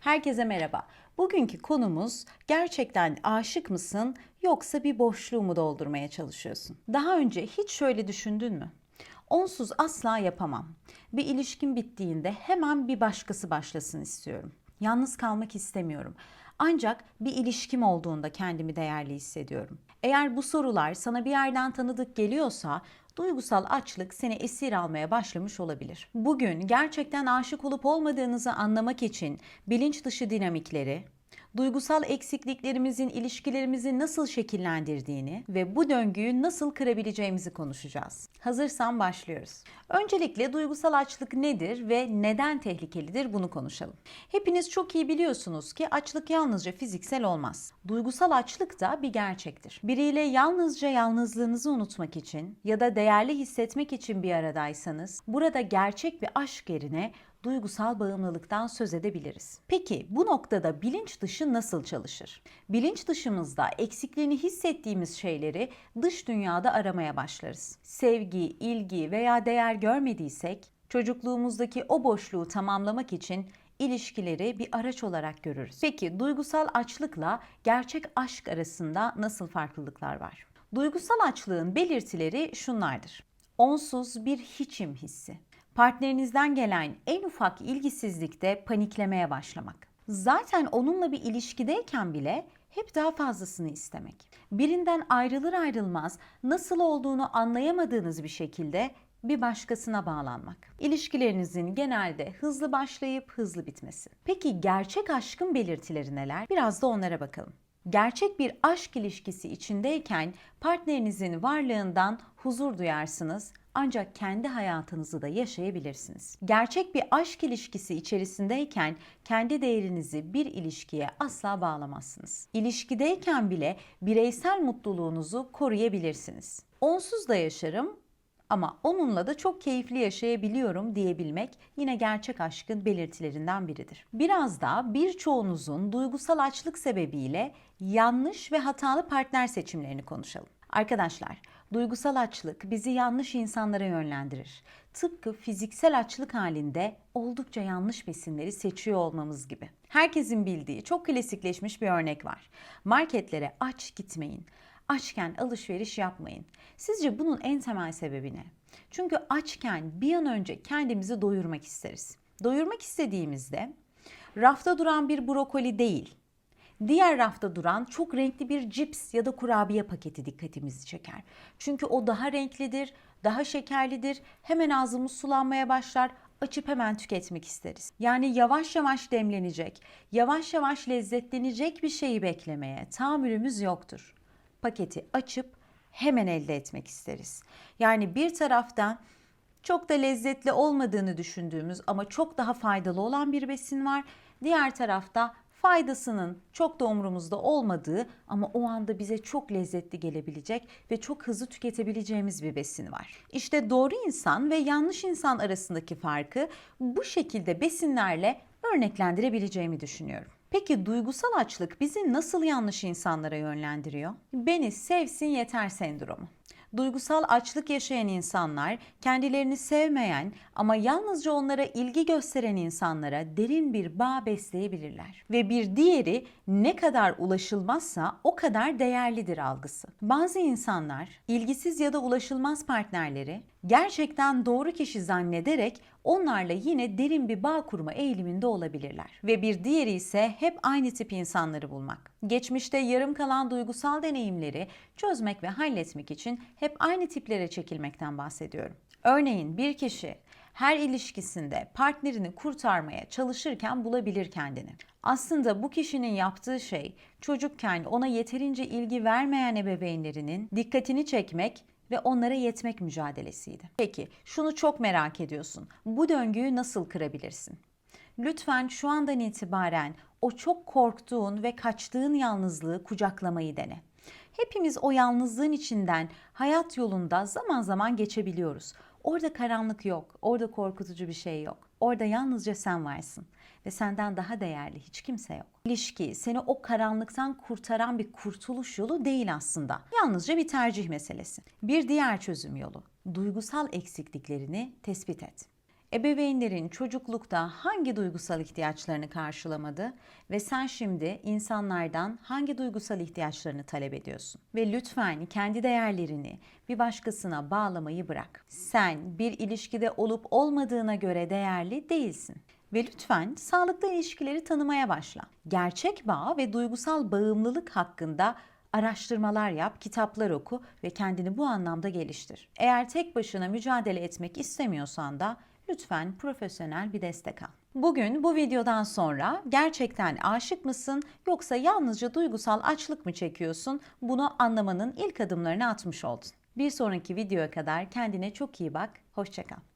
Herkese merhaba. Bugünkü konumuz gerçekten aşık mısın yoksa bir boşluğu mu doldurmaya çalışıyorsun? Daha önce hiç şöyle düşündün mü? Onsuz asla yapamam. Bir ilişkin bittiğinde hemen bir başkası başlasın istiyorum. Yalnız kalmak istemiyorum. Ancak bir ilişkim olduğunda kendimi değerli hissediyorum. Eğer bu sorular sana bir yerden tanıdık geliyorsa duygusal açlık seni esir almaya başlamış olabilir. Bugün gerçekten aşık olup olmadığınızı anlamak için bilinç dışı dinamikleri, duygusal eksikliklerimizin ilişkilerimizi nasıl şekillendirdiğini ve bu döngüyü nasıl kırabileceğimizi konuşacağız. Hazırsan başlıyoruz. Öncelikle duygusal açlık nedir ve neden tehlikelidir bunu konuşalım. Hepiniz çok iyi biliyorsunuz ki açlık yalnızca fiziksel olmaz. Duygusal açlık da bir gerçektir. Biriyle yalnızca yalnızlığınızı unutmak için ya da değerli hissetmek için bir aradaysanız burada gerçek bir aşk yerine duygusal bağımlılıktan söz edebiliriz. Peki bu noktada bilinç dışı nasıl çalışır? Bilinç dışımızda eksikliğini hissettiğimiz şeyleri dış dünyada aramaya başlarız. Sevgi, ilgi veya değer görmediysek çocukluğumuzdaki o boşluğu tamamlamak için ilişkileri bir araç olarak görürüz. Peki duygusal açlıkla gerçek aşk arasında nasıl farklılıklar var? Duygusal açlığın belirtileri şunlardır. Onsuz bir hiçim hissi partnerinizden gelen en ufak ilgisizlikte paniklemeye başlamak. Zaten onunla bir ilişkideyken bile hep daha fazlasını istemek. Birinden ayrılır ayrılmaz nasıl olduğunu anlayamadığınız bir şekilde bir başkasına bağlanmak. İlişkilerinizin genelde hızlı başlayıp hızlı bitmesi. Peki gerçek aşkın belirtileri neler? Biraz da onlara bakalım. Gerçek bir aşk ilişkisi içindeyken partnerinizin varlığından huzur duyarsınız ancak kendi hayatınızı da yaşayabilirsiniz. Gerçek bir aşk ilişkisi içerisindeyken kendi değerinizi bir ilişkiye asla bağlamazsınız. İlişkideyken bile bireysel mutluluğunuzu koruyabilirsiniz. Onsuz da yaşarım ama onunla da çok keyifli yaşayabiliyorum diyebilmek yine gerçek aşkın belirtilerinden biridir. Biraz da birçoğunuzun duygusal açlık sebebiyle yanlış ve hatalı partner seçimlerini konuşalım. Arkadaşlar, duygusal açlık bizi yanlış insanlara yönlendirir. Tıpkı fiziksel açlık halinde oldukça yanlış besinleri seçiyor olmamız gibi. Herkesin bildiği çok klasikleşmiş bir örnek var. Marketlere aç gitmeyin. Açken alışveriş yapmayın. Sizce bunun en temel sebebi ne? Çünkü açken bir an önce kendimizi doyurmak isteriz. Doyurmak istediğimizde rafta duran bir brokoli değil, Diğer rafta duran çok renkli bir cips ya da kurabiye paketi dikkatimizi çeker. Çünkü o daha renklidir, daha şekerlidir. Hemen ağzımız sulanmaya başlar. Açıp hemen tüketmek isteriz. Yani yavaş yavaş demlenecek, yavaş yavaş lezzetlenecek bir şeyi beklemeye tahammülümüz yoktur. Paketi açıp hemen elde etmek isteriz. Yani bir taraftan çok da lezzetli olmadığını düşündüğümüz ama çok daha faydalı olan bir besin var. Diğer tarafta faydasının çok da umurumuzda olmadığı ama o anda bize çok lezzetli gelebilecek ve çok hızlı tüketebileceğimiz bir besin var. İşte doğru insan ve yanlış insan arasındaki farkı bu şekilde besinlerle örneklendirebileceğimi düşünüyorum. Peki duygusal açlık bizi nasıl yanlış insanlara yönlendiriyor? Beni sevsin yeter sendromu. Duygusal açlık yaşayan insanlar kendilerini sevmeyen ama yalnızca onlara ilgi gösteren insanlara derin bir bağ besleyebilirler. Ve bir diğeri ne kadar ulaşılmazsa o kadar değerlidir algısı. Bazı insanlar ilgisiz ya da ulaşılmaz partnerleri gerçekten doğru kişi zannederek onlarla yine derin bir bağ kurma eğiliminde olabilirler. Ve bir diğeri ise hep aynı tip insanları bulmak. Geçmişte yarım kalan duygusal deneyimleri çözmek ve halletmek için hep aynı tiplere çekilmekten bahsediyorum. Örneğin bir kişi her ilişkisinde partnerini kurtarmaya çalışırken bulabilir kendini. Aslında bu kişinin yaptığı şey çocukken ona yeterince ilgi vermeyen ebeveynlerinin dikkatini çekmek ve onlara yetmek mücadelesiydi. Peki şunu çok merak ediyorsun. Bu döngüyü nasıl kırabilirsin? Lütfen şu andan itibaren o çok korktuğun ve kaçtığın yalnızlığı kucaklamayı dene. Hepimiz o yalnızlığın içinden hayat yolunda zaman zaman geçebiliyoruz. Orada karanlık yok, orada korkutucu bir şey yok. Orada yalnızca sen varsın ve senden daha değerli hiç kimse yok. İlişki seni o karanlıktan kurtaran bir kurtuluş yolu değil aslında. Yalnızca bir tercih meselesi. Bir diğer çözüm yolu duygusal eksikliklerini tespit et. Ebeveynlerin çocuklukta hangi duygusal ihtiyaçlarını karşılamadı ve sen şimdi insanlardan hangi duygusal ihtiyaçlarını talep ediyorsun? Ve lütfen kendi değerlerini bir başkasına bağlamayı bırak. Sen bir ilişkide olup olmadığına göre değerli değilsin. Ve lütfen sağlıklı ilişkileri tanımaya başla. Gerçek bağ ve duygusal bağımlılık hakkında araştırmalar yap, kitaplar oku ve kendini bu anlamda geliştir. Eğer tek başına mücadele etmek istemiyorsan da lütfen profesyonel bir destek al. Bugün bu videodan sonra gerçekten aşık mısın yoksa yalnızca duygusal açlık mı çekiyorsun? Bunu anlamanın ilk adımlarını atmış oldun. Bir sonraki videoya kadar kendine çok iyi bak. Hoşçakal.